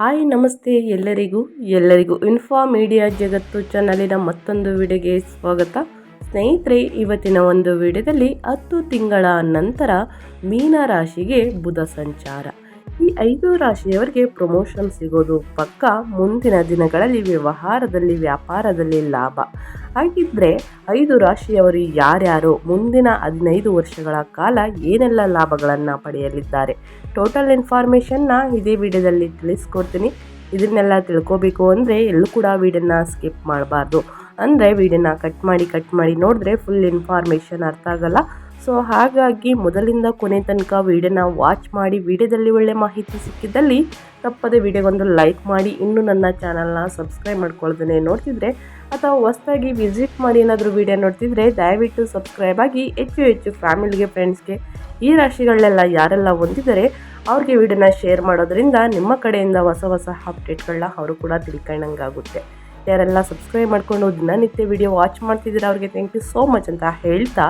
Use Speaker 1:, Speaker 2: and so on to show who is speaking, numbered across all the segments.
Speaker 1: Hi, ನಮಸ್ತೆ ಎಲ್ಲರಿಗೂ. ಎಲ್ಲರಿಗೂ ಇನ್ಫಾ ಮೀಡಿಯಾ ಜಗತ್ತು ಚಾನಲಿನ ಮತ್ತೊಂದು ವಿಡಿಯೋಗೆ ಸ್ವಾಗತ. ಸ್ನೇಹಿತರೆ, ಇವತ್ತಿನ ಒಂದು ವಿಡಿಯೋದಲ್ಲಿ ಹತ್ತು ತಿಂಗಳ ನಂತರ ಮೀನ ರಾಶಿಗೆ ಬುಧ ಸಂಚಾರ. ಈ ಐದು ರಾಶಿಯವರಿಗೆ ಪ್ರಮೋಷನ್ ಸಿಗೋದು ಪಕ್ಕ ಮುಂದಿನ ದಿನಗಳಲ್ಲಿ ವ್ಯವಹಾರದಲ್ಲಿ ವ್ಯಾಪಾರದಲ್ಲಿ ಲಾಭ. ಹಾಗಿದ್ರೆ ಐದು ರಾಶಿಯವರು ಯಾರ್ಯಾರು? ಮುಂದಿನ ಹದಿನೈದು ವರ್ಷಗಳ ಕಾಲ ಏನೆಲ್ಲ ಲಾಭಗಳನ್ನು ಪಡೆಯಲಿದ್ದಾರೆ? ಟೋಟಲ್ ಇನ್ಫಾರ್ಮೇಷನ್ನ ಇದೇ ವಿಡಿಯೋದಲ್ಲಿ ತಿಳಿಸ್ಕೊಡ್ತೀನಿ. ಇದನ್ನೆಲ್ಲ ತಿಳ್ಕೊಬೇಕು ಅಂದರೆ ಎಲ್ಲೂ ಕೂಡ ವಿಡಿಯೋನ ಸ್ಕಿಪ್ ಮಾಡಬಾರ್ದು. ಅಂದರೆ ವಿಡಿಯೋನ ಕಟ್ ಮಾಡಿ ಕಟ್ ಮಾಡಿ ನೋಡಿದ್ರೆ ಫುಲ್ ಇನ್ಫಾರ್ಮೇಷನ್ ಅರ್ಥ ಆಗಲ್ಲ. ಸೊ ಹಾಗಾಗಿ ಮೊದಲಿಂದ ಕೊನೆ ತನಕ ವಿಡಿಯೋನ ವಾಚ್ ಮಾಡಿ, ವಿಡಿಯೋದಲ್ಲಿ ಒಳ್ಳೆ ಮಾಹಿತಿ ಸಿಕ್ಕಿದ್ದಲ್ಲಿ ತಪ್ಪದೆ ವಿಡಿಯೋಗೊಂದು ಲೈಕ್ ಮಾಡಿ, ಇನ್ನೂ ನನ್ನ ಚಾನಲ್ನ ಸಬ್ಸ್ಕ್ರೈಬ್ ಮಾಡ್ಕೊಳ್ಳೋದನ್ನೇ ನೋಡ್ತಿದ್ರೆ ಅಥವಾ ಹೊಸದಾಗಿ ವಿಸಿಟ್ ಮಾಡಿ ಏನಾದರೂ ವಿಡಿಯೋ ನೋಡ್ತಿದ್ರೆ ದಯವಿಟ್ಟು ಸಬ್ಸ್ಕ್ರೈಬ್ ಆಗಿ ಹೆಚ್ಚು ಹೆಚ್ಚು ಫ್ಯಾಮಿಲಿಗೆ ಫ್ರೆಂಡ್ಸ್ಗೆ ಈ ರಾಶಿಗಳನ್ನೆಲ್ಲ ಯಾರೆಲ್ಲ ಹೊಂದಿದ್ದಾರೆ ಅವ್ರಿಗೆ ವಿಡಿಯೋನ ಶೇರ್ ಮಾಡೋದ್ರಿಂದ ನಿಮ್ಮ ಕಡೆಯಿಂದ ಹೊಸ ಹೊಸ ಅಪ್ಡೇಟ್ಗಳನ್ನ ಅವರು ಕೂಡ ತಿಳ್ಕೊಂಡಂಗಾಗುತ್ತೆ. ಯಾರೆಲ್ಲ ಸಬ್ಸ್ಕ್ರೈಬ್ ಮಾಡಿಕೊಂಡು ದಿನನಿತ್ಯ ವಿಡಿಯೋ ವಾಚ್ ಮಾಡ್ತಿದ್ದೀರಾ ಅವ್ರಿಗೆ ಥ್ಯಾಂಕ್ ಯು ಸೋ ಮಚ್ ಅಂತ ಹೇಳ್ತಾ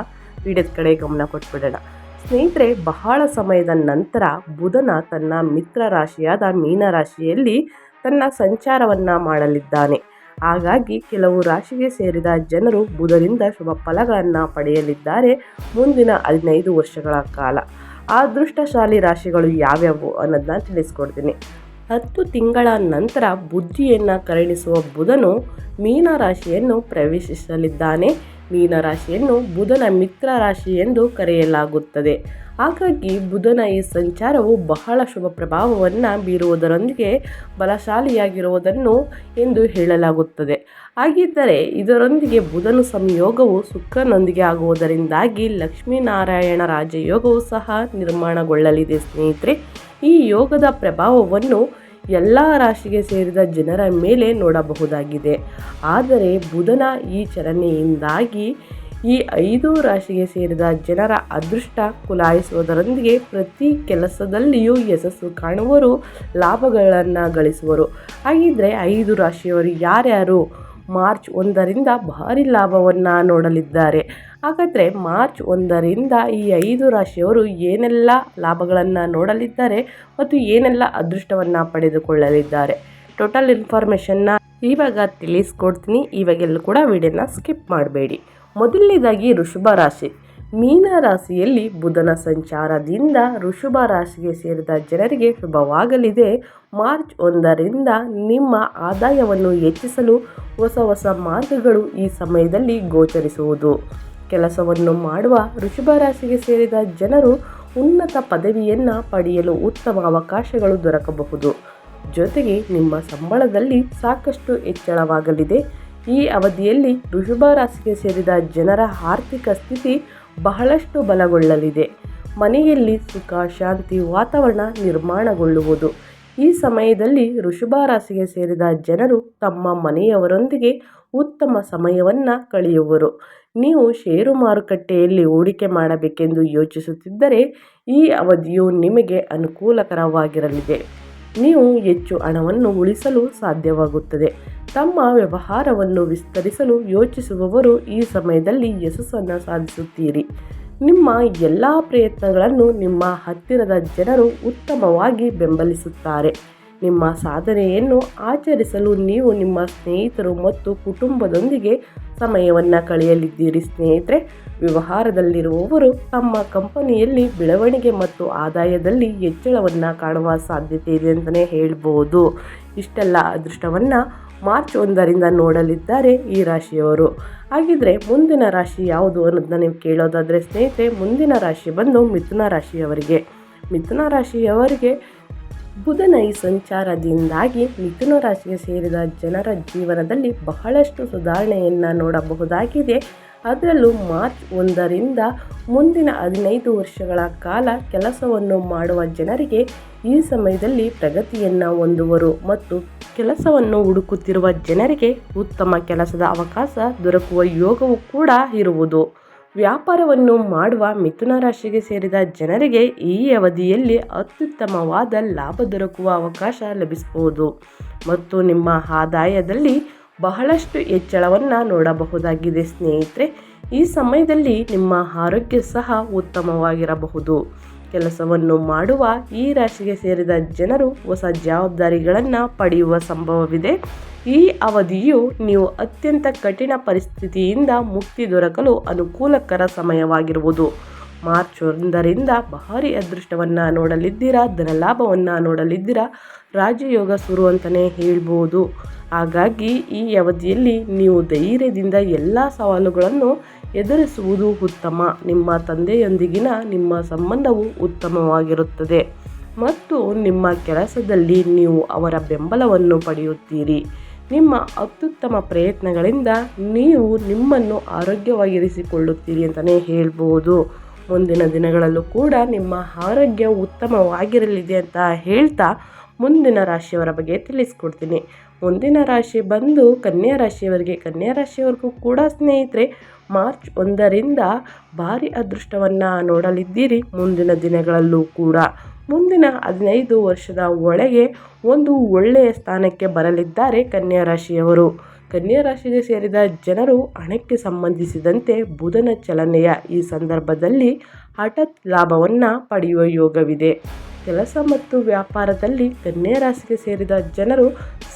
Speaker 1: ವಿಡಿಯೋದ ಕಡೆ ಗಮನ ಕೊಟ್ಬಿಡೋಣ. ಸ್ನೇಹಿತರೆ, ಬಹಳ ಸಮಯದ ನಂತರ ಬುಧನ ತನ್ನ ಮಿತ್ರ ರಾಶಿಯಾದ ಮೀನ ರಾಶಿಯಲ್ಲಿ ತನ್ನ ಸಂಚಾರವನ್ನು ಮಾಡಲಿದ್ದಾನೆ. ಹಾಗಾಗಿ ಕೆಲವು ರಾಶಿಗೆ ಸೇರಿದ ಜನರು ಬುಧರಿಂದ ಶುಭ ಫಲಗಳನ್ನು ಪಡೆಯಲಿದ್ದಾರೆ ಮುಂದಿನ ಹದಿನೈದು ವರ್ಷಗಳ ಕಾಲ. ಅದೃಷ್ಟಶಾಲಿ ರಾಶಿಗಳು ಯಾವ್ಯಾವು ಅನ್ನೋದನ್ನ ತಿಳಿಸ್ಕೊಡ್ತೀನಿ. ಹತ್ತು ತಿಂಗಳ ನಂತರ ಬುದ್ಧಿಯನ್ನು ಕರುಣಿಸುವ ಬುಧನು ಮೀನ ರಾಶಿಯನ್ನು ಪ್ರವೇಶಿಸಲಿದ್ದಾನೆ. ಮೀನರಾಶಿಯನ್ನು ಬುಧನ ಮಿತ್ರ ರಾಶಿ ಎಂದು ಕರೆಯಲಾಗುತ್ತದೆ. ಹಾಗಾಗಿ ಬುಧನ ಈ ಸಂಚಾರವು ಬಹಳ ಶುಭ ಪ್ರಭಾವವನ್ನು ಬೀರುವುದರೊಂದಿಗೆ ಬಲಶಾಲಿಯಾಗಿರುವುದನ್ನು ಎಂದು ಹೇಳಲಾಗುತ್ತದೆ. ಹಾಗಿದ್ದರೆ ಇದರೊಂದಿಗೆ ಬುಧನ ಸಂಯೋಗವು ಶುಕ್ರನೊಂದಿಗೆ ಆಗುವುದರಿಂದಾಗಿ ಲಕ್ಷ್ಮೀನಾರಾಯಣ ರಾಜಯೋಗವು ಸಹ ನಿರ್ಮಾಣಗೊಳ್ಳಲಿದೆ ಸ್ನೇಹಿತರೆ. ಈ ಯೋಗದ ಪ್ರಭಾವವನ್ನು ಎಲ್ಲ ರಾಶಿಗೆ ಸೇರಿದ ಜನರ ಮೇಲೆ ನೋಡಬಹುದಾಗಿದೆ. ಆದರೆ ಬುಧನ ಈ ಚಲನೆಯಿಂದಾಗಿ ಈ ಐದು ರಾಶಿಗೆ ಸೇರಿದ ಜನರ ಅದೃಷ್ಟ ಕುಲಾಯಿಸುವುದರೊಂದಿಗೆ ಪ್ರತಿ ಕೆಲಸದಲ್ಲಿಯೂ ಯಶಸ್ಸು ಕಾಣುವರು, ಲಾಭಗಳನ್ನು ಗಳಿಸುವರು. ಹಾಗಿದ್ದರೆ ಐದು ರಾಶಿಯವರು ಯಾರ್ಯಾರು? ಮಾರ್ಚ್ ಒಂದರಿಂದ ಭಾರಿ ಲಾಭವನ್ನು ನೋಡಲಿದ್ದಾರೆ. ಹಾಗಾದರೆ ಮಾರ್ಚ್ ಒಂದರಿಂದ ಈ ಐದು ರಾಶಿಯವರು ಏನೆಲ್ಲ ಲಾಭಗಳನ್ನು ನೋಡಲಿದ್ದಾರೆ ಮತ್ತು ಏನೆಲ್ಲ ಅದೃಷ್ಟವನ್ನು ಪಡೆದುಕೊಳ್ಳಲಿದ್ದಾರೆ? ಟೋಟಲ್ ಇನ್ಫಾರ್ಮೇಷನ್ನ ಇವಾಗ ತಿಳಿಸ್ಕೊಡ್ತೀನಿ. ಇವಾಗೆಲ್ಲೂ ಕೂಡ ವಿಡಿಯೋನ ಸ್ಕಿಪ್ ಮಾಡಬೇಡಿ. ಮೊದಲನೇದಾಗಿ ಋಷಭ ರಾಶಿ. ಮೀನ ರಾಶಿಯಲ್ಲಿ ಬುಧನ ಸಂಚಾರದಿಂದ ಋಷಭ ರಾಶಿಗೆ ಸೇರಿದ ಜನರಿಗೆ ಶುಭವಾಗಲಿದೆ. ಮಾರ್ಚ್ ಒಂದರಿಂದ ನಿಮ್ಮ ಆದಾಯವನ್ನು ಹೆಚ್ಚಿಸಲು ಹೊಸ ಹೊಸ ಮಾರ್ಗಗಳು ಈ ಸಮಯದಲ್ಲಿ ಗೋಚರಿಸುವುದು. ಕೆಲಸವನ್ನು ಮಾಡುವ ಋಷಭ ರಾಶಿಗೆ ಸೇರಿದ ಜನರು ಉನ್ನತ ಪದವಿಯನ್ನು ಪಡೆಯಲು ಉತ್ತಮ ಅವಕಾಶಗಳು ದೊರಕಬಹುದು. ಜೊತೆಗೆ ನಿಮ್ಮ ಸಂಬಳದಲ್ಲಿ ಸಾಕಷ್ಟು ಹೆಚ್ಚಳವಾಗಲಿದೆ. ಈ ಅವಧಿಯಲ್ಲಿ ಋಷಭ ರಾಶಿಗೆ ಸೇರಿದ ಜನರ ಆರ್ಥಿಕ ಸ್ಥಿತಿ ಬಹಳಷ್ಟು ಬಲಗೊಳ್ಳಲಿದೆ. ಮನೆಯಲ್ಲಿ ಸುಖ, ಶಾಂತಿ, ವಾತಾವರಣ ನಿರ್ಮಾಣಗೊಳ್ಳುವುದು. ಈ ಸಮಯದಲ್ಲಿ ಋಷಭ ರಾಶಿಗೆ ಸೇರಿದ ಜನರು ತಮ್ಮ ಮನೆಯವರೊಂದಿಗೆ ಉತ್ತಮ ಸಮಯವನ್ನು ಕಳೆಯುವರು. ನೀವು ಷೇರು ಮಾರುಕಟ್ಟೆಯಲ್ಲಿ ಹೂಡಿಕೆ ಮಾಡಬೇಕೆಂದು ಯೋಚಿಸುತ್ತಿದ್ದರೆ ಈ ಅವಧಿಯು ನಿಮಗೆ ಅನುಕೂಲಕರವಾಗಿರಲಿದೆ. ನೀವು ಹೆಚ್ಚು ಹಣವನ್ನು ಉಳಿಸಲು ಸಾಧ್ಯವಾಗುತ್ತದೆ. ತಮ್ಮ ವ್ಯವಹಾರವನ್ನು ವಿಸ್ತರಿಸಲು ಯೋಚಿಸುವವರು ಈ ಸಮಯದಲ್ಲಿ ಯಶಸ್ಸನ್ನು ಸಾಧಿಸುತ್ತೀರಿ. ನಿಮ್ಮ ಎಲ್ಲ ಪ್ರಯತ್ನಗಳನ್ನು ನಿಮ್ಮ ಹತ್ತಿರದ ಜನರು ಉತ್ತಮವಾಗಿ ಬೆಂಬಲಿಸುತ್ತಾರೆ. ನಿಮ್ಮ ಸಾಧನೆಯನ್ನು ಆಚರಿಸಲು ನೀವು ನಿಮ್ಮ ಸ್ನೇಹಿತರು ಮತ್ತು ಕುಟುಂಬದೊಂದಿಗೆ ಸಮಯವನ್ನು ಕಳೆಯಲಿದ್ದೀರಿ. ಸ್ನೇಹಿತರೆ, ವ್ಯವಹಾರದಲ್ಲಿರುವವರು ತಮ್ಮ ಕಂಪನಿಯಲ್ಲಿ ಬೆಳವಣಿಗೆ ಮತ್ತು ಆದಾಯದಲ್ಲಿ ಹೆಚ್ಚಳವನ್ನು ಕಾಣುವ ಸಾಧ್ಯತೆ ಇದೆ ಅಂತಲೇ ಹೇಳ್ಬೋದು. ಇಷ್ಟೆಲ್ಲ ಅದೃಷ್ಟವನ್ನು ಮಾರ್ಚ್ ಒಂದರಿಂದ ನೋಡಲಿದ್ದಾರೆ ಈ ರಾಶಿಯವರು. ಹಾಗಿದ್ರೆ ಮುಂದಿನ ರಾಶಿ ಯಾವುದು ಅನ್ನೋದನ್ನ ನೀವು ಕೇಳೋದಾದರೆ ಸ್ನೇಹಿತರೆ, ಮುಂದಿನ ರಾಶಿ ಬಂದು ಮಿಥುನ ರಾಶಿಯವರಿಗೆ. ಮಿಥುನ ರಾಶಿಯವರಿಗೆ ಬುಧನ ಈ ಸಂಚಾರದಿಂದಾಗಿ ಮಿಥುನ ರಾಶಿಗೆ ಸೇರಿದ ಜನರ ಜೀವನದಲ್ಲಿ ಬಹಳಷ್ಟು ಸುಧಾರಣೆಯನ್ನು ನೋಡಬಹುದಾಗಿದೆ. ಅದರಲ್ಲೂ ಮಾರ್ಚ್ ಒಂದರಿಂದ ಮುಂದಿನ ಹದಿನೈದು ವರ್ಷಗಳ ಕಾಲ ಕೆಲಸವನ್ನು ಮಾಡುವ ಜನರಿಗೆ ಈ ಸಮಯದಲ್ಲಿ ಪ್ರಗತಿಯನ್ನು ಹೊಂದುವರು ಮತ್ತು ಕೆಲಸವನ್ನು ಹುಡುಕುತ್ತಿರುವ ಜನರಿಗೆ ಉತ್ತಮ ಕೆಲಸದ ಅವಕಾಶ ದೊರಕುವ ಯೋಗವೂ ಕೂಡ ಇರುವುದು. ವ್ಯಾಪಾರವನ್ನು ಮಾಡುವ ಮಿಥುನ ರಾಶಿಗೆ ಸೇರಿದ ಜನರಿಗೆ ಈ ಅವಧಿಯಲ್ಲಿ ಅತ್ಯುತ್ತಮವಾದ ಲಾಭ ದೊರಕುವ ಅವಕಾಶ ಲಭಿಸಬಹುದು. ಮತ್ತು ನಿಮ್ಮ ಆದಾಯದಲ್ಲಿ ಬಹಳಷ್ಟು ಹೆಚ್ಚಳವನ್ನು ನೋಡಬಹುದಾಗಿದೆ ಸ್ನೇಹಿತರೆ. ಈ ಸಮಯದಲ್ಲಿ ನಿಮ್ಮ ಆರೋಗ್ಯ ಸಹ ಉತ್ತಮವಾಗಿರಬಹುದು. ಕೆಲಸವನ್ನು ಮಾಡುವ ಈ ರಾಶಿಗೆ ಸೇರಿದ ಜನರು ಹೊಸ ಜವಾಬ್ದಾರಿಗಳನ್ನು ಪಡೆಯುವ ಸಂಭವವಿದೆ. ಈ ಅವಧಿಯು ನೀವು ಅತ್ಯಂತ ಕಠಿಣ ಪರಿಸ್ಥಿತಿಯಿಂದ ಮುಕ್ತಿ ದೊರಕಲು ಅನುಕೂಲಕರ ಸಮಯವಾಗಿರುವುದು. ಮಾರ್ಚ್ ಒಂದರಿಂದ ಭಾರಿ ಅದೃಷ್ಟವನ್ನು ನೋಡಲಿದ್ದೀರಾ, ಧನಲಾಭವನ್ನು ನೋಡಲಿದ್ದೀರಾ, ರಾಜಯೋಗ ಸುರು ಅಂತಲೇ ಹೇಳ್ಬೋದು. ಹಾಗಾಗಿ ಈ ಅವಧಿಯಲ್ಲಿ ನೀವು ಧೈರ್ಯದಿಂದ ಎಲ್ಲ ಸವಾಲುಗಳನ್ನು ಎದುರಿಸುವುದು ಉತ್ತಮ. ನಿಮ್ಮ ತಂದೆಯೊಂದಿಗಿನ ನಿಮ್ಮ ಸಂಬಂಧವು ಉತ್ತಮವಾಗಿರುತ್ತದೆ. ಮತ್ತು ನಿಮ್ಮ ಕೆಲಸದಲ್ಲಿ ನೀವು ಅವರ ಬೆಂಬಲವನ್ನು ಪಡೆಯುತ್ತೀರಿ. ನಿಮ್ಮ ಅತ್ಯುತ್ತಮ ಪ್ರಯತ್ನಗಳಿಂದ ನೀವು ನಿಮ್ಮನ್ನು ಆರೋಗ್ಯವಾಗಿರಿಸಿಕೊಳ್ಳುತ್ತೀರಿ ಅಂತಲೇ ಹೇಳ್ಬೋದು. ಮುಂದಿನ ದಿನಗಳಲ್ಲೂ ಕೂಡ ನಿಮ್ಮ ಆರೋಗ್ಯ ಉತ್ತಮವಾಗಿರಲಿದೆ ಅಂತ ಹೇಳ್ತಾ ಮುಂದಿನ ರಾಶಿಯವರ ಬಗ್ಗೆ ತಿಳಿಸ್ಕೊಡ್ತೀನಿ. ಮುಂದಿನ ರಾಶಿ ಬಂದು ಕನ್ಯಾ ರಾಶಿಯವರಿಗೆ, ಕನ್ಯಾ ರಾಶಿಯವರೆಗೂ ಕೂಡ ಸ್ನೇಹಿತರೆ, ಮಾರ್ಚ್ ಒಂದರಿಂದ ಭಾರಿ ಅದೃಷ್ಟವನ್ನು ನೋಡಲಿದ್ದೀರಿ ಮುಂದಿನ ದಿನಗಳಲ್ಲೂ ಕೂಡ. ಮುಂದಿನ ಹದಿನೈದು ವರ್ಷದ ಒಳಗೆ ಒಂದು ಒಳ್ಳೆಯ ಸ್ಥಾನಕ್ಕೆ ಬರಲಿದ್ದಾರೆ ಕನ್ಯಾ ರಾಶಿಯವರು. ಕನ್ಯಾ ರಾಶಿಗೆ ಸೇರಿದ ಜನರು ಹಣಕ್ಕೆ ಸಂಬಂಧಿಸಿದಂತೆ ಬುಧನ ಚಲನೆಯ ಈ ಸಂದರ್ಭದಲ್ಲಿ ಹಠಾತ್ ಲಾಭವನ್ನು ಪಡೆಯುವ ಯೋಗವಿದೆ. ಕೆಲಸ ಮತ್ತು ವ್ಯಾಪಾರದಲ್ಲಿ ಕನ್ಯಾ ರಾಶಿಗೆ ಸೇರಿದ ಜನರು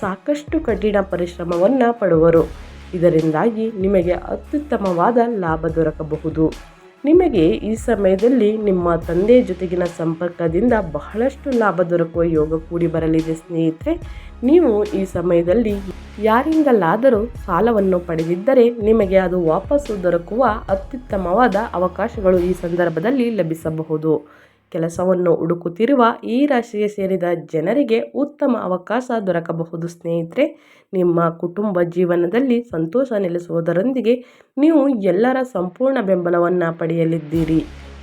Speaker 1: ಸಾಕಷ್ಟು ಕಠಿಣ ಪರಿಶ್ರಮವನ್ನು ಪಡುವರು. ಇದರಿಂದಾಗಿ ನಿಮಗೆ ಅತ್ಯುತ್ತಮವಾದ ಲಾಭ ದೊರಕಬಹುದು. ನಿಮಗೆ ಈ ಸಮಯದಲ್ಲಿ ನಿಮ್ಮ ತಂದೆ ಜೊತೆಗಿನ ಸಂಪರ್ಕದಿಂದ ಬಹಳಷ್ಟು ಲಾಭ ದೊರಕುವ ಯೋಗ ಕೂಡಿ ಬರಲಿದೆ ಸ್ನೇಹಿತರೆ. ನೀವು ಈ ಸಮಯದಲ್ಲಿ ಯಾರಿಂದಲಾದರೂ ಸಾಲವನ್ನು ಪಡೆದಿದ್ದರೆ ನಿಮಗೆ ಅದು ವಾಪಸ್ಸು ದೊರಕುವ ಅತ್ಯುತ್ತಮವಾದ ಅವಕಾಶಗಳು ಈ ಸಂದರ್ಭದಲ್ಲಿ ಲಭಿಸಬಹುದು. ಕೆಲಸವನ್ನು ಹುಡುಕುತ್ತಿರುವ ಈ ರಾಶಿಗೆ ಸೇರಿದ ಜನರಿಗೆ ಉತ್ತಮ ಅವಕಾಶ ದೊರಕಬಹುದು. ಸ್ನೇಹಿತರೆ, ನಿಮ್ಮ ಕುಟುಂಬ ಜೀವನದಲ್ಲಿ ಸಂತೋಷ ನೆಲೆಸುವುದರೊಂದಿಗೆ ನೀವು ಎಲ್ಲರ ಸಂಪೂರ್ಣ ಬೆಂಬಲವನ್ನು ಪಡೆಯಲಿದ್ದೀರಿ.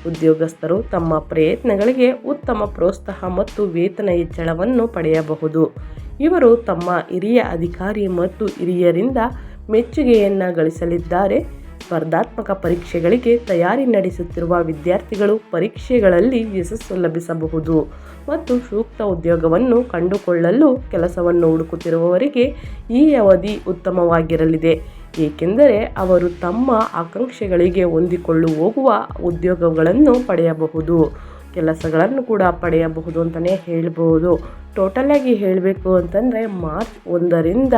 Speaker 1: ಉದ್ಯೋಗಸ್ಥರು ತಮ್ಮ ಪ್ರಯತ್ನಗಳಿಗೆ ಉತ್ತಮ ಪ್ರೋತ್ಸಾಹ ಮತ್ತು ವೇತನ ಹೆಚ್ಚಳವನ್ನು ಪಡೆಯಬಹುದು. ಇವರು ತಮ್ಮ ಹಿರಿಯ ಅಧಿಕಾರಿ ಮತ್ತು ಹಿರಿಯರಿಂದ ಮೆಚ್ಚುಗೆಯನ್ನು ಗಳಿಸಲಿದ್ದಾರೆ. ಸ್ಪರ್ಧಾತ್ಮಕ ಪರೀಕ್ಷೆಗಳಿಗೆ ತಯಾರಿ ನಡೆಸುತ್ತಿರುವ ವಿದ್ಯಾರ್ಥಿಗಳು ಪರೀಕ್ಷೆಗಳಲ್ಲಿ ಯಶಸ್ಸು ಲಭಿಸಬಹುದು ಮತ್ತು ಸೂಕ್ತ ಉದ್ಯೋಗವನ್ನು ಕಂಡುಕೊಳ್ಳಲು ಕೆಲಸವನ್ನು ಹುಡುಕುತ್ತಿರುವವರಿಗೆ ಈ ಅವಧಿ ಉತ್ತಮವಾಗಿರಲಿದೆ. ಏಕೆಂದರೆ ಅವರು ತಮ್ಮ ಆಕಾಂಕ್ಷೆಗಳಿಗೆ ಹೊಂದಿಕೊಳ್ಳು ಹೋಗುವ ಉದ್ಯೋಗಗಳನ್ನು ಪಡೆಯಬಹುದು. ಕೆಲಸಗಳನ್ನು ಕೂಡ ಪಡೆಯಬಹುದು ಅಂತಲೇ ಹೇಳ್ಬೋದು. ಟೋಟಲಾಗಿ ಹೇಳಬೇಕು ಅಂತಂದರೆ ಮಾರ್ಚ್ ಒಂದರಿಂದ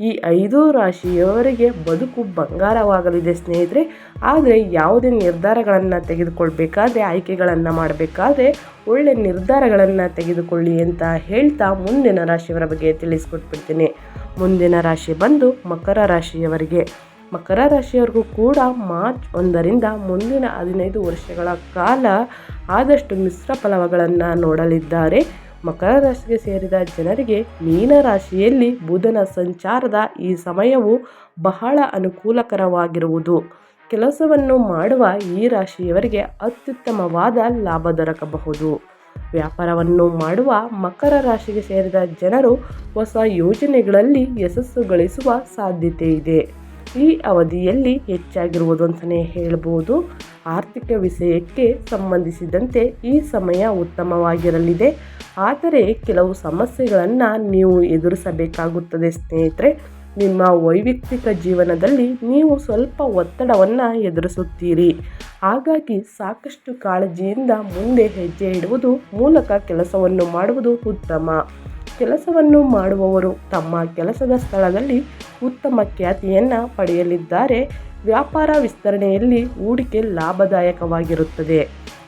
Speaker 1: ಈ ಐದು ರಾಶಿಯವರಿಗೆ ಬದುಕು ಬಂಗಾರವಾಗಲಿದೆ ಸ್ನೇಹಿತರೆ. ಆದರೆ ಯಾವುದೇ ನಿರ್ಧಾರಗಳನ್ನು ತೆಗೆದುಕೊಳ್ಬೇಕಾದ್ರೆ, ಆಯ್ಕೆಗಳನ್ನು ಮಾಡಬೇಕಾದ್ರೆ ಒಳ್ಳೆ ನಿರ್ಧಾರಗಳನ್ನು ತೆಗೆದುಕೊಳ್ಳಿ ಅಂತ ಹೇಳ್ತಾ ಮುಂದಿನ ರಾಶಿಯವರ ಬಗ್ಗೆ ತಿಳಿಸ್ಕೊಟ್ಬಿಡ್ತೀನಿ. ಮುಂದಿನ ರಾಶಿ ಬಂದು ಮಕರ ರಾಶಿಯವರಿಗೆ. ಮಕರ ರಾಶಿಯವರಿಗೂ ಕೂಡ ಮಾರ್ಚ್ ಒಂದರಿಂದ ಮುಂದಿನ ಹದಿನೈದು ವರ್ಷಗಳ ಕಾಲ ಆದಷ್ಟು ಮಿಶ್ರ ಫಲವಗಳನ್ನು ನೋಡಲಿದ್ದಾರೆ. ಮಕರ ರಾಶಿಗೆ ಸೇರಿದ ಜನರಿಗೆ ಮೀನ ರಾಶಿಯಲ್ಲಿ ಬುಧನ ಸಂಚಾರದ ಈ ಸಮಯವು ಬಹಳ ಅನುಕೂಲಕರವಾಗಿರುವುದು. ಕೆಲಸವನ್ನು ಮಾಡುವ ಈ ರಾಶಿಯವರಿಗೆ ಅತ್ಯುತ್ತಮವಾದ ಲಾಭ ದೊರಕಬಹುದು. ವ್ಯಾಪಾರವನ್ನು ಮಾಡುವ ಮಕರ ರಾಶಿಗೆ ಸೇರಿದ ಜನರು ಹೊಸ ಯೋಜನೆಗಳಲ್ಲಿ ಯಶಸ್ಸು ಗಳಿಸುವ ಸಾಧ್ಯತೆ ಇದೆ. ಈ ಅವಧಿಯಲ್ಲಿ ಹೆಚ್ಚಾಗಿರುವುದು ಅಂತಲೇ ಹೇಳ್ಬೋದು. ಆರ್ಥಿಕ ವಿಷಯಕ್ಕೆ ಸಂಬಂಧಿಸಿದಂತೆ ಈ ಸಮಯ ಉತ್ತಮವಾಗಿರಲಿದೆ. ಆದರೆ ಕೆಲವು ಸಮಸ್ಯೆಗಳನ್ನು ನೀವು ಎದುರಿಸಬೇಕಾಗುತ್ತದೆ ಸ್ನೇಹಿತರೆ. ನಿಮ್ಮ ವೈಯಕ್ತಿಕ ಜೀವನದಲ್ಲಿ ನೀವು ಸ್ವಲ್ಪ ಒತ್ತಡವನ್ನು ಎದುರಿಸುತ್ತೀರಿ. ಹಾಗಾಗಿ ಸಾಕಷ್ಟು ಕಾಳಜಿಯಿಂದ ಮುಂದೆ ಹೆಜ್ಜೆ ಇಡುವುದು ಮೂಲಕ ಕೆಲಸವನ್ನು ಮಾಡುವುದು ಉತ್ತಮ. ಕೆಲಸವನ್ನು ಮಾಡುವವರು ತಮ್ಮ ಕೆಲಸದ ಸ್ಥಳದಲ್ಲಿ ಉತ್ತಮ ಖ್ಯಾತಿಯನ್ನು ಪಡೆಯಲಿದ್ದಾರೆ. ವ್ಯಾಪಾರ ವಿಸ್ತರಣೆಯಲ್ಲಿ ಹೂಡಿಕೆ ಲಾಭದಾಯಕವಾಗಿರುತ್ತದೆ.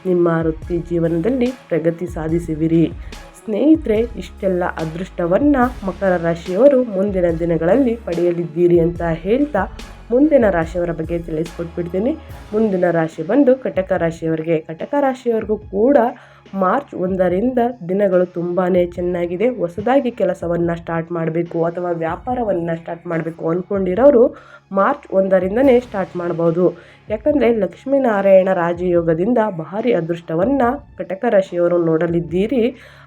Speaker 1: ನಿಮ್ಮ ವೃತ್ತಿ ಜೀವನದಲ್ಲಿ ಪ್ರಗತಿ ಸಾಧಿಸುವಿರಿ. ಸ್ನೇಹಿತರೆ, ಇಷ್ಟೆಲ್ಲ ಅದೃಷ್ಟವನ್ನು ಮಕರ ರಾಶಿಯವರು ಮುಂದಿನ ದಿನಗಳಲ್ಲಿ ಪಡೆಯಲಿದ್ದೀರಿ ಅಂತ ಹೇಳ್ತಾ ಮುಂದಿನ ರಾಶಿಯವರ ಬಗ್ಗೆ ತಿಳಿಸ್ಕೊಟ್ಬಿಡ್ತೀನಿ. ಮುಂದಿನ ರಾಶಿ ಬಂದು ಕಟಕ ರಾಶಿಯವರಿಗೆ, ಕಟಕ ರಾಶಿಯವರಿಗೂ ಕೂಡ ಮಾರ್ಚ್ ಒಂದರಿಂದ ದಿನಗಳು ತುಂಬಾ ಚೆನ್ನಾಗಿದೆ. ಹೊಸದಾಗಿ ಕೆಲಸವನ್ನು ಸ್ಟಾರ್ಟ್ ಮಾಡಬೇಕು ಅಥವಾ ವ್ಯಾಪಾರವನ್ನು ಸ್ಟಾರ್ಟ್ ಮಾಡಬೇಕು ಅಂದ್ಕೊಂಡಿರೋರು ಮಾರ್ಚ್ ಒಂದರಿಂದನೇ ಸ್ಟಾರ್ಟ್ ಮಾಡ್ಬೋದು. ಯಾಕಂದರೆ ಲಕ್ಷ್ಮೀನಾರಾಯಣ ರಾಜಯೋಗದಿಂದ ಭಾರಿ ಅದೃಷ್ಟವನ್ನು ಕಟಕ ರಾಶಿಯವರು ನೋಡಲಿದ್ದೀರಿ.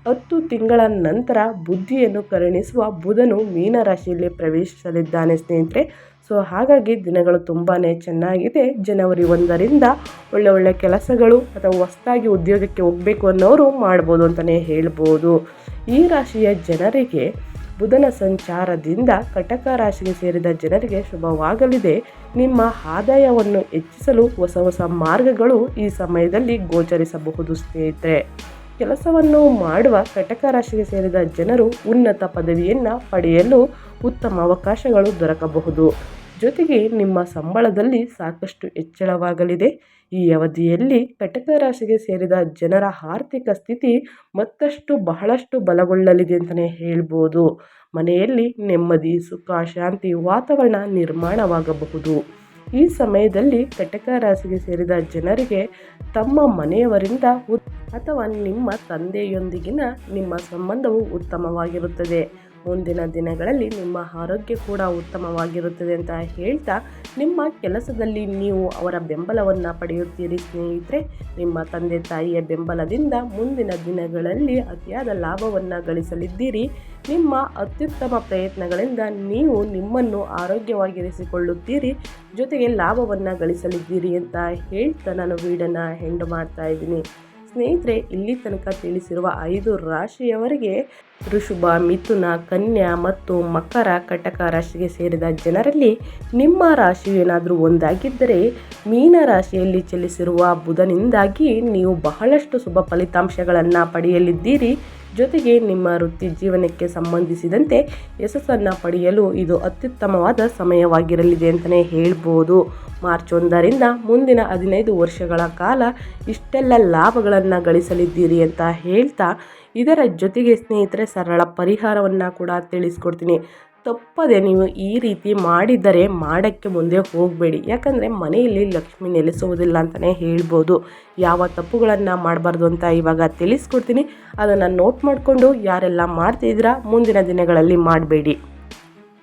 Speaker 1: ಹತ್ತು ತಿಂಗಳ ನಂತರ ಬುದ್ಧಿಯನ್ನು ಕರುಣಿಸುವ ಬುಧನು ಮೀನರಾಶಿಯಲ್ಲಿ ಪ್ರವೇಶಿಸಲಿದ್ದಾನೆ ಸ್ನೇಹಿತರೆ. ಸೊ ಹಾಗಾಗಿ ದಿನಗಳು ತುಂಬಾ ಚೆನ್ನಾಗಿದೆ. ಜನವರಿ ಒಂದರಿಂದ ಒಳ್ಳೆ ಒಳ್ಳೆ ಕೆಲಸಗಳು ಅಥವಾ ಹೊಸದಾಗಿ ಉದ್ಯೋಗಕ್ಕೆ ಹೋಗಬೇಕು ಅನ್ನೋರು ಮಾಡ್ಬೋದು ಅಂತಲೇ ಹೇಳ್ಬೋದು. ಈ ರಾಶಿಯ ಜನರಿಗೆ ಬುಧನ ಸಂಚಾರದಿಂದ ಕಟಕ ರಾಶಿಗೆ ಸೇರಿದ ಜನರಿಗೆ ಶುಭವಾಗಲಿದೆ. ನಿಮ್ಮ ಆದಾಯವನ್ನು ಹೆಚ್ಚಿಸಲು ಹೊಸ ಹೊಸ ಮಾರ್ಗಗಳು ಈ ಸಮಯದಲ್ಲಿ ಗೋಚರಿಸಬಹುದು ಸ್ನೇಹಿತರೆ. ಕೆಲಸವನ್ನು ಮಾಡುವ ಕಟಕ ರಾಶಿಗೆ ಸೇರಿದ ಜನರು ಉನ್ನತ ಪದವಿಯನ್ನು ಪಡೆಯಲು ಉತ್ತಮ ಅವಕಾಶಗಳು ದೊರಕಬಹುದು. ಜೊತೆಗೆ ನಿಮ್ಮ ಸಂಬಳದಲ್ಲಿ ಸಾಕಷ್ಟು ಹೆಚ್ಚಳವಾಗಲಿದೆ. ಈ ಅವಧಿಯಲ್ಲಿ ಕಟಕ ರಾಶಿಗೆ ಸೇರಿದ ಜನರ ಆರ್ಥಿಕ ಸ್ಥಿತಿ ಮತ್ತಷ್ಟು ಬಹಳಷ್ಟು ಬಲಗೊಳ್ಳಲಿದೆ ಅಂತಲೇ ಹೇಳ್ಬೋದು. ಮನೆಯಲ್ಲಿ ನೆಮ್ಮದಿ, ಸುಖ, ಶಾಂತಿ ವಾತಾವರಣ ನಿರ್ಮಾಣವಾಗಬಹುದು. ಈ ಸಮಯದಲ್ಲಿ ಕಟಕ ರಾಶಿಗೆ ಸೇರಿದ ಜನರಿಗೆ ತಮ್ಮ ಮನೆಯವರಿಂದ ಅಥವಾ ನಿಮ್ಮ ತಂದೆಯೊಂದಿಗಿನ ನಿಮ್ಮ ಸಂಬಂಧವು ಉತ್ತಮವಾಗಿರುತ್ತದೆ. ಮುಂದಿನ ದಿನಗಳಲ್ಲಿ ನಿಮ್ಮ ಆರೋಗ್ಯ ಕೂಡ ಉತ್ತಮವಾಗಿರುತ್ತದೆ ಅಂತ ಹೇಳ್ತಾ, ನಿಮ್ಮ ಕೆಲಸದಲ್ಲಿ ನೀವು ಅವರ ಬೆಂಬಲವನ್ನು ಪಡೆಯುತ್ತೀರಿ ಸ್ನೇಹಿತರೆ. ನಿಮ್ಮ ತಂದೆ ತಾಯಿಯ ಬೆಂಬಲದಿಂದ ಮುಂದಿನ ದಿನಗಳಲ್ಲಿ ಅತಿಯಾದ ಲಾಭವನ್ನು ಗಳಿಸಲಿದ್ದೀರಿ. ನಿಮ್ಮ ಅತ್ಯುತ್ತಮ ಪ್ರಯತ್ನಗಳಿಂದ ನೀವು ನಿಮ್ಮನ್ನು ಆರೋಗ್ಯವಾಗಿರಿಸಿಕೊಳ್ಳುತ್ತೀರಿ. ಜೊತೆಗೆ ಲಾಭವನ್ನು ಗಳಿಸಲಿದ್ದೀರಿ ಅಂತ ಹೇಳ್ತಾ ನಾನು ವೀಡನ್ನು ಹೆಂಡು ಮಾಡ್ತಾ ಇದ್ದೀನಿ. ಸ್ನೇಹಿತರೆ, ಇಲ್ಲಿ ತನಕ ತಿಳಿಸಿರುವ ಐದು ರಾಶಿಯವರಿಗೆ ಋಷುಭ, ಮಿಥುನ, ಕನ್ಯಾ ಮತ್ತು ಮಕರ ಕಟಕ ರಾಶಿಗೆ ಸೇರಿದ ಜನರಲ್ಲಿ ನಿಮ್ಮ ರಾಶಿಯು ಏನಾದರೂ ಒಂದಾಗಿದ್ದರೆ ಮೀನ ರಾಶಿಯಲ್ಲಿ ಚಲಿಸಿರುವ ಬುಧನಿಂದಾಗಿ ನೀವು ಬಹಳಷ್ಟು ಶುಭ ಫಲಿತಾಂಶಗಳನ್ನು ಪಡೆಯಲಿದ್ದೀರಿ. ಜೊತೆಗೆ ನಿಮ್ಮ ವೃತ್ತಿ ಜೀವನಕ್ಕೆ ಸಂಬಂಧಿಸಿದಂತೆ ಯಶಸ್ಸನ್ನು ಪಡೆಯಲು ಇದು ಅತ್ಯುತ್ತಮವಾದ ಸಮಯವಾಗಿರಲಿದೆ ಅಂತಲೇ ಹೇಳ್ಬೋದು. ಮಾರ್ಚ್ ಒಂದರಿಂದ ಮುಂದಿನ ಹದಿನೈದು ವರ್ಷಗಳ ಕಾಲ ಇಷ್ಟೆಲ್ಲ ಲಾಭಗಳನ್ನು ಗಳಿಸಲಿದ್ದೀರಿ ಅಂತ ಹೇಳ್ತಾ ಇದರ ಜೊತೆಗೆ ಸ್ನೇಹಿತರೆ ಸರಳ ಪರಿಹಾರವನ್ನು ಕೂಡ ತಿಳಿಸ್ಕೊಡ್ತೀನಿ. ತಪ್ಪದೆ ನೀವು ಈ ರೀತಿ ಮಾಡಿದರೆ ಮಾಡೋಕ್ಕೆ ಮುಂದೆ ಹೋಗಬೇಡಿ. ಯಾಕಂದರೆ ಮನೆಯಲ್ಲಿ ಲಕ್ಷ್ಮಿ ನೆಲೆಸುವುದಿಲ್ಲ ಅಂತಲೇ ಹೇಳ್ಬೋದು. ಯಾವ ತಪ್ಪುಗಳನ್ನು ಮಾಡಬಾರ್ದು ಅಂತ ಇವಾಗ ತಿಳಿಸ್ಕೊಡ್ತೀನಿ. ಅದನ್ನು ನೋಟ್ ಮಾಡಿಕೊಂಡು ಯಾರೆಲ್ಲ ಮಾಡ್ತಿದ್ದೀರಾ ಮುಂದಿನ ದಿನಗಳಲ್ಲಿ ಮಾಡಬೇಡಿ.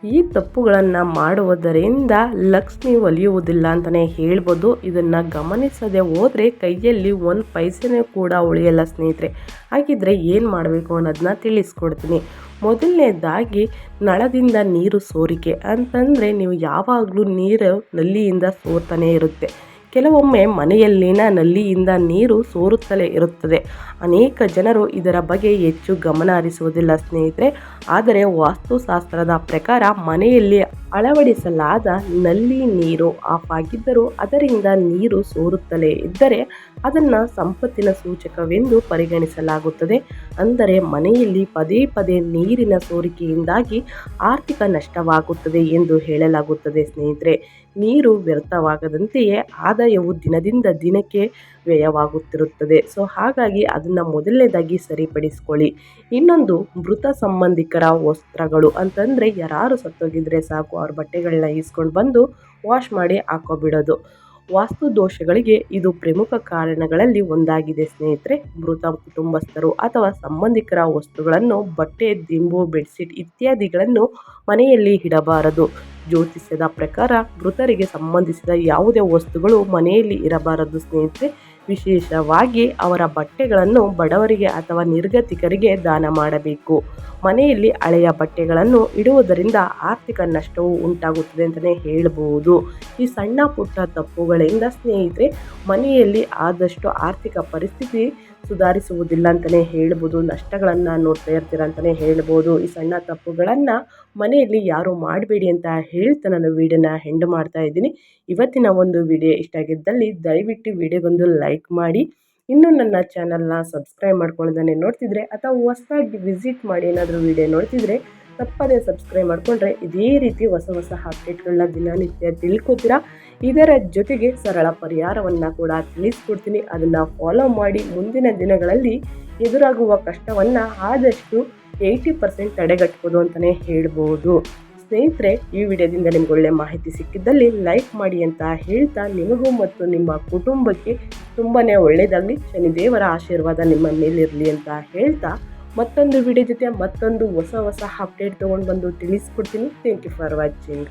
Speaker 1: ಈ ತಪ್ಪುಗಳನ್ನು ಮಾಡುವುದರಿಂದ ಲಕ್ಷ್ಮಿ ಒಲಿಯುವುದಿಲ್ಲ ಅಂತಲೇ ಹೇಳ್ಬೋದು. ಇದನ್ನು ಗಮನಿಸದೆ ಹೋದರೆ ಕೈಯಲ್ಲಿ ಒಂದು ಪೈಸೆನೂ ಕೂಡ ಉಳಿಯಲ್ಲ ಸ್ನೇಹಿತರೆ. ಹಾಗಿದ್ರೆ ಏನು ಮಾಡಬೇಕು ಅನ್ನೋದನ್ನ ತಿಳಿಸ್ಕೊಡ್ತೀನಿ. ಮೊದಲನೇದಾಗಿ ನಳದಿಂದ ನೀರು ಸೋರಿಕೆ ಅಂತಂದರೆ ನೀವು ಯಾವಾಗಲೂ ನೀರು ನಲ್ಲಿಯಿಂದ ಸೋರ್ತಾನೆ ಇರುತ್ತೆ. ಕೆಲವೊಮ್ಮೆ ಮನೆಯಲ್ಲಿನ ನಲ್ಲಿಯಿಂದ ನೀರು ಸೋರುತ್ತಲೇ ಇರುತ್ತದೆ. ಅನೇಕ ಜನರು ಇದರ ಬಗ್ಗೆ ಹೆಚ್ಚು ಗಮನ ಹರಿಸುವುದಿಲ್ಲ ಸ್ನೇಹಿತರೆ. ಆದರೆ ವಾಸ್ತುಶಾಸ್ತ್ರದ ಪ್ರಕಾರ ಮನೆಯಲ್ಲಿ ಅಳವಡಿಸಲಾದ ನಲ್ಲಿ ನೀರು ಆಫ್ ಆಗಿದ್ದರೂ ಅದರಿಂದ ನೀರು ಸೋರುತ್ತಲೇ ಇದ್ದರೆ ಅದನ್ನು ಸಂಪತ್ತಿನ ಸೂಚಕವೆಂದು ಪರಿಗಣಿಸಲಾಗುತ್ತದೆ. ಅಂದರೆ ಮನೆಯಲ್ಲಿ ಪದೇ ಪದೇ ನೀರಿನ ಸೋರಿಕೆಯಿಂದಾಗಿ ಆರ್ಥಿಕ ನಷ್ಟವಾಗುತ್ತದೆ ಎಂದು ಹೇಳಲಾಗುತ್ತದೆ ಸ್ನೇಹಿತರೆ. ನೀರು ವ್ಯರ್ಥವಾಗದಂತೆಯೇ ಆದಾಯವು ದಿನದಿಂದ ದಿನಕ್ಕೆ ವ್ಯಯವಾಗುತ್ತಿರುತ್ತದೆ. ಸೊ ಹಾಗಾಗಿ ಅದನ್ನು ಮೊದಲನೇದಾಗಿ ಸರಿಪಡಿಸ್ಕೊಳ್ಳಿ. ಇನ್ನೊಂದು ಮೃತ ಸಂಬಂಧಿಕರ ವಸ್ತ್ರಗಳು ಅಂತಂದರೆ ಯಾರು ಸತ್ತೋಗಿದ್ರೆ ಸಾಕು, ಅವ್ರ ಬಟ್ಟೆಗಳನ್ನ ಈಸ್ಕೊಂಡು ಬಂದು ವಾಶ್ ಮಾಡಿ ಹಾಕೋಬಿಡೋದು. ವಾಸ್ತು ದೋಷಗಳಿಗೆ ಇದು ಪ್ರಮುಖ ಕಾರಣಗಳಲ್ಲಿ ಒಂದಾಗಿದೆ ಸ್ನೇಹಿತರೆ. ಮೃತ ಕುಟುಂಬಸ್ಥರು ಅಥವಾ ಸಂಬಂಧಿಕರ ವಸ್ತುಗಳನ್ನು ಬಟ್ಟೆ, ದಿಂಬು, ಬೆಡ್ಶೀಟ್ ಇತ್ಯಾದಿಗಳನ್ನು ಮನೆಯಲ್ಲಿ ಇಡಬಾರದು. ಜ್ಯೋತಿಷ್ಯದ ಪ್ರಕಾರ ಮೃತರಿಗೆ ಸಂಬಂಧಿಸಿದ ಯಾವುದೇ ವಸ್ತುಗಳು ಮನೆಯಲ್ಲಿ ಇರಬಾರದು ಸ್ನೇಹಿತರೆ. ವಿಶೇಷವಾಗಿ ಅವರ ಬಟ್ಟೆಗಳನ್ನು ಬಡವರಿಗೆ ಅಥವಾ ನಿರ್ಗತಿಕರಿಗೆ ದಾನ ಮಾಡಬೇಕು. ಮನೆಯಲ್ಲಿ ಹಳೆಯ ಬಟ್ಟೆಗಳನ್ನು ಇಡುವುದರಿಂದ ಆರ್ಥಿಕ ನಷ್ಟವು ಉಂಟಾಗುತ್ತದೆ ಅಂತಲೇ ಹೇಳಬಹುದು ಈ ಸಣ್ಣ ಪುಟ್ಟ ತಪ್ಪುಗಳಿಂದ ಸ್ನೇಹಿತರೆ ಮನೆಯಲ್ಲಿ ಆದಷ್ಟು ಆರ್ಥಿಕ ಪರಿಸ್ಥಿತಿ ಸುಧಾರಿಸುವುದಿಲ್ಲ ಅಂತಲೇ ಹೇಳ್ಬೋದು, ನಷ್ಟಗಳನ್ನು ನೋಡ್ತಾ ಇರ್ತೀರ ಅಂತಲೇ ಹೇಳ್ಬೋದು, ಈ ಸಣ್ಣ ತಪ್ಪುಗಳನ್ನು ಮನೆಯಲ್ಲಿ ಯಾರು ಮಾಡಬೇಡಿ ಅಂತ ಹೇಳ್ತಾ ನಾನು ವೀಡಿಯೋನ ಹೆಂಡ್ ಮಾಡ್ತಾ ಇದ್ದೀನಿ. ಇವತ್ತಿನ ಒಂದು ವಿಡಿಯೋ ಇಷ್ಟ ಆಗಿದ್ದಲ್ಲಿ ದಯವಿಟ್ಟು ವಿಡಿಯೋಗೊಂದು ಲೈಕ್ ಮಾಡಿ. ಇನ್ನೂ ನನ್ನ ಚಾನಲ್ನ ಸಬ್ಸ್ಕ್ರೈಬ್ ಮಾಡ್ಕೊಳ್ಳೋದನ್ನೇ ನೋಡ್ತಿದ್ರೆ ಅಥವಾ ಹೊಸದಾಗಿ ವಿಸಿಟ್ ಮಾಡಿ ಏನಾದರೂ ವಿಡಿಯೋ ನೋಡ್ತಿದ್ರೆ ತಪ್ಪದೇ ಸಬ್ಸ್ಕ್ರೈಬ್ ಮಾಡಿಕೊಂಡ್ರೆ ಇದೇ ರೀತಿ ಹೊಸ ಹೊಸ ಅಪ್ಡೇಟ್ಗಳನ್ನ ದಿನನಿತ್ಯ ತಿಳ್ಕೊತೀರಾ? ಇದರ ಜೊತೆಗೆ ಸರಳ ಪರಿಹಾರವನ್ನು ಕೂಡ ತಿಳಿಸ್ಕೊಡ್ತೀನಿ. ಅದನ್ನು ಫಾಲೋ ಮಾಡಿ ಮುಂದಿನ ದಿನಗಳಲ್ಲಿ ಎದುರಾಗುವ ಕಷ್ಟವನ್ನು ಆದಷ್ಟು ಏಯ್ಟಿ ಪರ್ಸೆಂಟ್ ತಡೆಗಟ್ಬೋದು ಅಂತಲೇ ಹೇಳ್ಬೋದು. ಸ್ನೇಹಿತರೆ, ಈ ವಿಡಿಯೋದಿಂದ ನಿಮ್ಗೆ ಒಳ್ಳೆ ಮಾಹಿತಿ ಸಿಕ್ಕಿದ್ದಲ್ಲಿ ಲೈಕ್ ಮಾಡಿ ಅಂತ ಹೇಳ್ತಾ ನಿಮಗೂ ಮತ್ತು ನಿಮ್ಮ ಕುಟುಂಬಕ್ಕೆ ತುಂಬಾ ಒಳ್ಳೆಯದಾಗಲಿ. ಶನಿದೇವರ ಆಶೀರ್ವಾದ ನಿಮ್ಮ ಮೇಲಿರಲಿ ಅಂತ ಹೇಳ್ತಾ ಮತ್ತೊಂದು ವಿಡಿಯೋ ಜೊತೆ ಮತ್ತೊಂದು ಹೊಸ ಹೊಸ ಅಪ್ಡೇಟ್ ತೊಗೊಂಡು ಬಂದು ತಿಳಿಸ್ಕೊಡ್ತೀನಿ. Thank you for watching